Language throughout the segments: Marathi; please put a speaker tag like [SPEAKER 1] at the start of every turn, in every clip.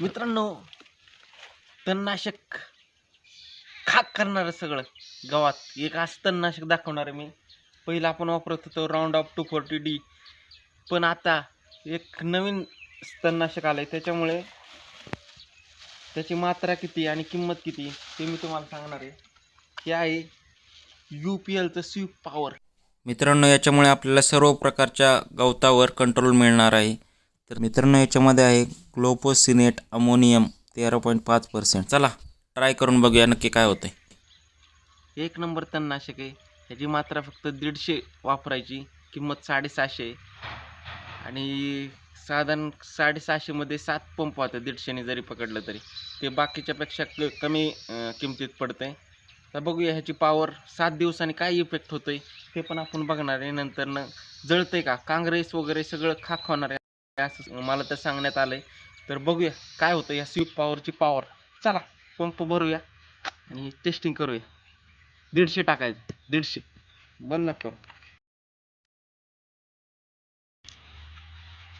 [SPEAKER 1] मित्रांनो तणनाशक खाक करणारं सगळं गावात. एक असं तणनाशक दाखवणार आहे मी. पहिलं आपण वापरत होतो round off two forty D पण आता एक नवीन तणनाशक आलं आहे त्याच्यामुळे त्याची मात्रा किती आणि किंमत किती ते मी तुम्हाला सांगणार आहे. हे आहे यू पी एलचं स्वीप पॉवर
[SPEAKER 2] मित्रांनो याच्यामुळे आपल्याला सर्व प्रकारच्या गवतावर कंट्रोल मिळणार आहे. तर मित्रांनो याच्यामध्ये आहे ग्लोपोसिनेट अमोनियम तेरा पॉईंट पाच पर्सेंट चला ट्राय करून बघूया नक्की काय होतं
[SPEAKER 1] एक नंबर तणनाशक आहे. ह्याची मात्रा फक्त दीडशे वापरायची किंमत साडेसहाशे आणि साधारण साडेसहाशेमध्ये सात पंप होतं दीडशेने जरी पकडलं तरी. ते बाकीच्यापेक्षा क कमी किमतीत पडतं आहे तर बघूया ह्याची पॉवर सात दिवसांनी काय इफेक्ट होतं आहे ते पण आपण बघणार आहे. नंतरनं जळतं आहे का? काँग्रेस वगैरे सगळं खाक होणार आहे. असं मला तर सांगण्यात आलंय. तर बघूया काय होतं या स्वीप पॉवरची पॉवर चला पंप भरूया आणि टेस्टिंग करूया. दीडशे टाकायचं दीडशे. बंद नका करू.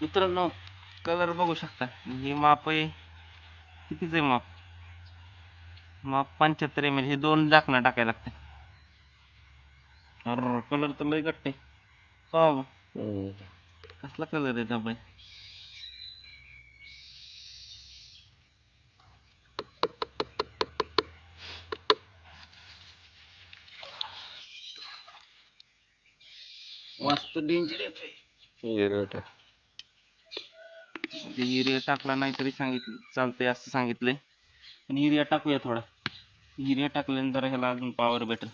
[SPEAKER 1] मित्रांनो कलर बघू शकता. हे माप आहे. कितीच आहे माप माप पंच्याहत्तर एम एल हे दोन झाकणं टाकायला लागते अरे कलर तर लय गट्टे हो. कसला कलर आहे त्यामुळे मस्त डेंजर ते युरिया टाकला नाही तरी सांगितलं चालतंय असं सांगितलंय. पण युरिया टाकूया थोडा. युरिया टाकल्यानंतर ह्याला अजून पॉवर भेटेल.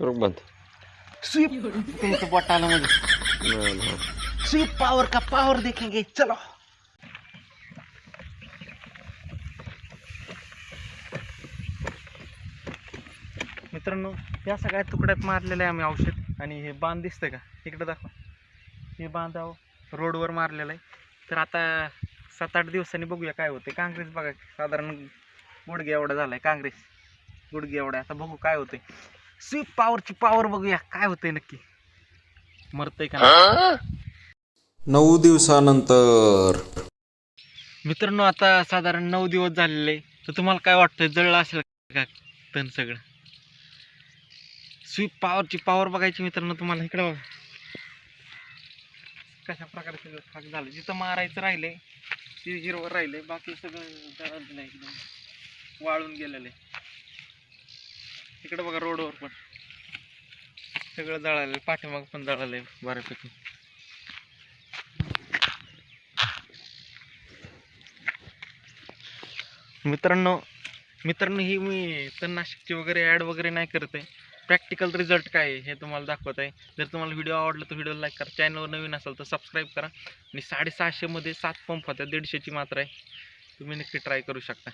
[SPEAKER 3] बंद.
[SPEAKER 1] स्वीप तुमचं बोट आलं म्हणजे. स्वीप पावर का पावर देखेंगे. चलो. मित्रांनो या सगळ्या तुकड्यात मारलेलं आहे आम्ही औषध. आणि हे बांध दिसतंय का? इकडे दाखवा. हे बांधाव रोडवर मारलेलं आहे. तर आता सात आठ दिवसांनी बघूया काय होते काँग्रेस बघा साधारण गुडघे एवढा झालाय काँग्रेस. गुडघे एवढा आता बघू काय होते स्वीप पॉवरची पॉवर बघूया. काय होतंय नक्की. मरतंय का नाही?
[SPEAKER 2] नऊ दिवसानंतर.
[SPEAKER 1] मित्रांनो आता साधारण नऊ दिवस झालेले तर तुम्हाला काय वाटतंय? जळलं असेल का तण सगळं? स्वीप पॉवरची पॉवर बघायची मित्रांनो तुम्हाला. इकडे बघा. कशा प्रकारे सगळं खाक झालं. जिथं मारायचं राहिलंय ते हिरवं राहिलंय. बाकी सगळं आहे एकदम वाळून गेलेलं आहे. इकडे बघा रोडवर पण. सगळं जळालं पाठीमाग पण जळालंय बऱ्यापैकी. मित्रांनो मित्रांनो ही मी तणनाशकची वगैरे ॲड वगैरे नाही करत आहे. प्रॅक्टिकल रिझल्ट काय आहे हे तुम्हाला दाखवत आहे. जर तुम्हाला व्हिडिओ आवडला तर व्हिडिओ लाईक करा. चॅनलवर नवीन असाल तर सबस्क्राईब करा. आणि साडेसहाशेमध्ये सात पंप होत्या दीडशेची मात्रा आहे. तुम्ही नक्की ट्राय करू शकता.